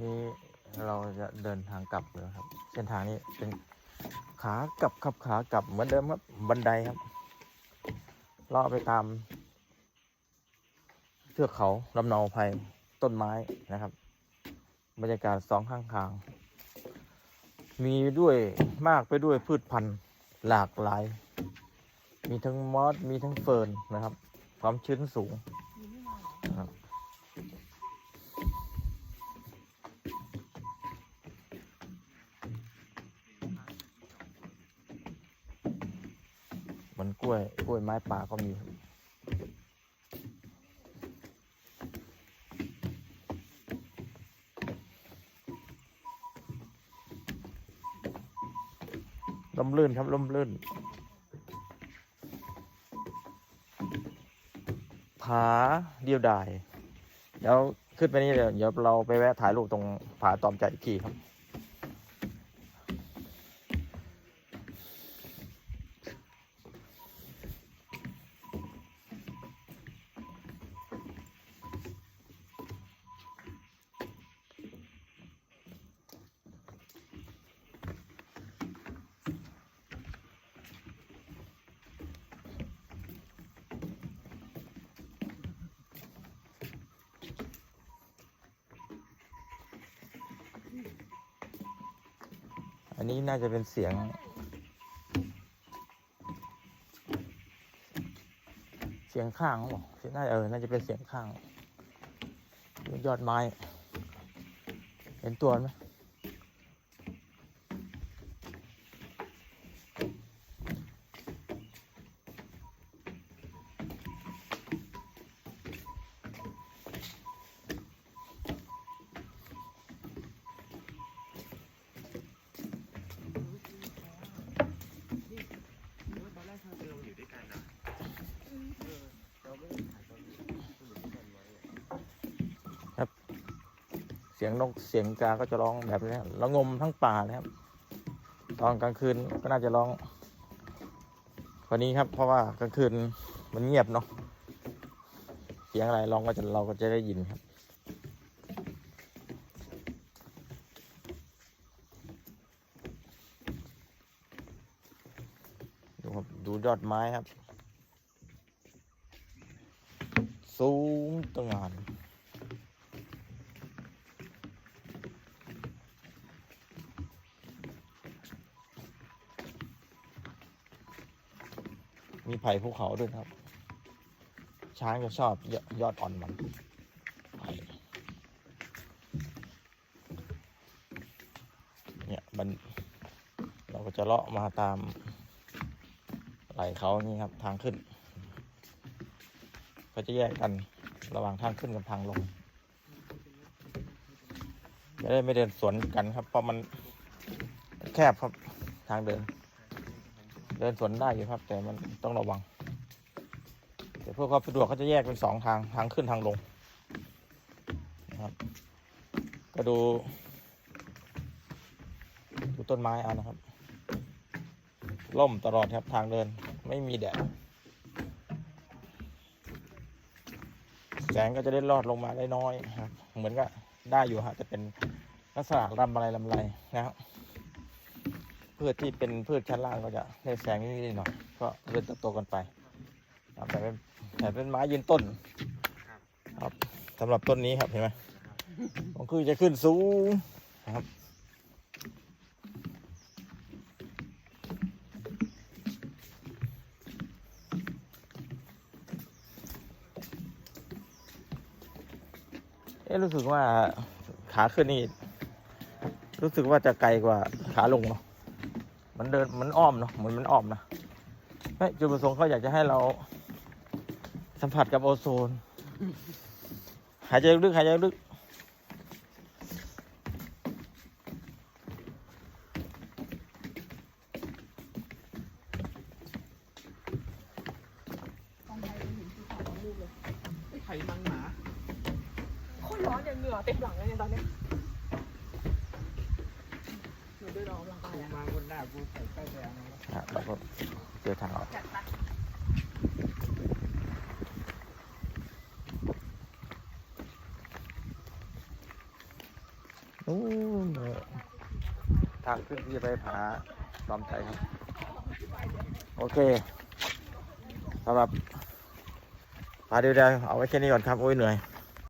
นี่เราจะเดินทางกลับเลยครับ เส้นทางนี้เป็นขากลับครับขากลับเหมือนเดิมครับบันไดครับเลาะไปตามเทือกเขาลำเนาไพรต้นไม้นะครับ บรรยากาศสองข้างทาง มีด้วยมากไปด้วยพืชพันธุ์หลากหลาย มีทั้งมอสมีทั้งเฟิร์นนะครับ ความชื้นสูง มันกล้วย กล้วยไม้ป่าก็มีครับลมลื่นครับลมลื่น ผาเดียวดาย เดี๋ยวขึ้นไปนี่เดี๋ยวเดี๋ยวเราไปแวะถ่ายรูปตรงผาตอมใจอีกทีครับ นนี้น่าจะเป็นเสียง เสียงข้างหรอเสียงน่าเออ น่าจะเป็นเสียงข้าง ยอดไม้ เห็นตัวไหมเสียงนกเสียงกาก็จะร้องแบบนี้ระงมทั้งป่านะครับ ตอนกลางคืนก็น่าจะร้องกว่านี้ครับ เพราะว่ากลางคืนมันเงียบเนาะเสียงอะไรร้องก็จะเราก็จะได้ยินครับดูครับดูยอดไม้ครับ สูงตระหงาน มีไผ่ภูเขาด้วยครับ ช้างจะชอบยยอดอ่อนมันไผ่เนี่ยมันเราก็จะเลาะมาตามไหลเขานี่ครับทางขึ้น ก็จะแยกกันระหว่างทางขึ้นกับทางลงจะได้ไม่เดินสวนกันครับ เพราะมันแคบครับทางเดิน เดินสวนได้อยู่ครับ แต่มันต้องระวังแต่เพื่อความสะดวกเขาจะแยกเป็นสองทางทางขึ้นทางลงนะครับ ก็ดู ดูต้นไม้เอานะครับล่มตลอดครับทางเดินไม่มีแดดแสงก็จะได้ลอดลงมาได้น้อยครับ เหมือนก็ได้อยู่ฮะจะเป็นลักษณะลำอะไรลำไรนะครับ พืชที่เป็นพืชชั้นล่างก็จะได้แสงนิดหน่อยก็เริ่มเติบโตกันไปครับแต่เป็นแต่เป็นไม้ยืนต้น ครับสำหรับต้นนี้ครับเห็นไหมมันคือจะขึ้นสูงครับเอ๊ะรู้สึกว่าขาขึ้นนี่ รู้สึกว่าจะไกลกว่าขาลงเนาะ มันเดินมันอ้อมเนาะเหมือนมันอ้อมนะไม่จุดประสงค์เขาอยากจะให้เรา สัมผัสกับโอโซน หายใจลึกหายใจลึกไข่มังหมาโคตรร้อนเนี่ยเหงื่อเต็มหลังเลยเนี่ยตอนเนี้ย เดินออกกำลังกายกูแล้วมาบนหน้ากูใส่ใกล้แดงนะอะเราก็เจอทางออก จัดไปนู้นเลยทางขึ้นที่ไปผาลอมใจครับ โอเคสำหรับผาเดียวๆเอาไว้แค่นี้ก่อนครับ โอ้ยเหนื่อย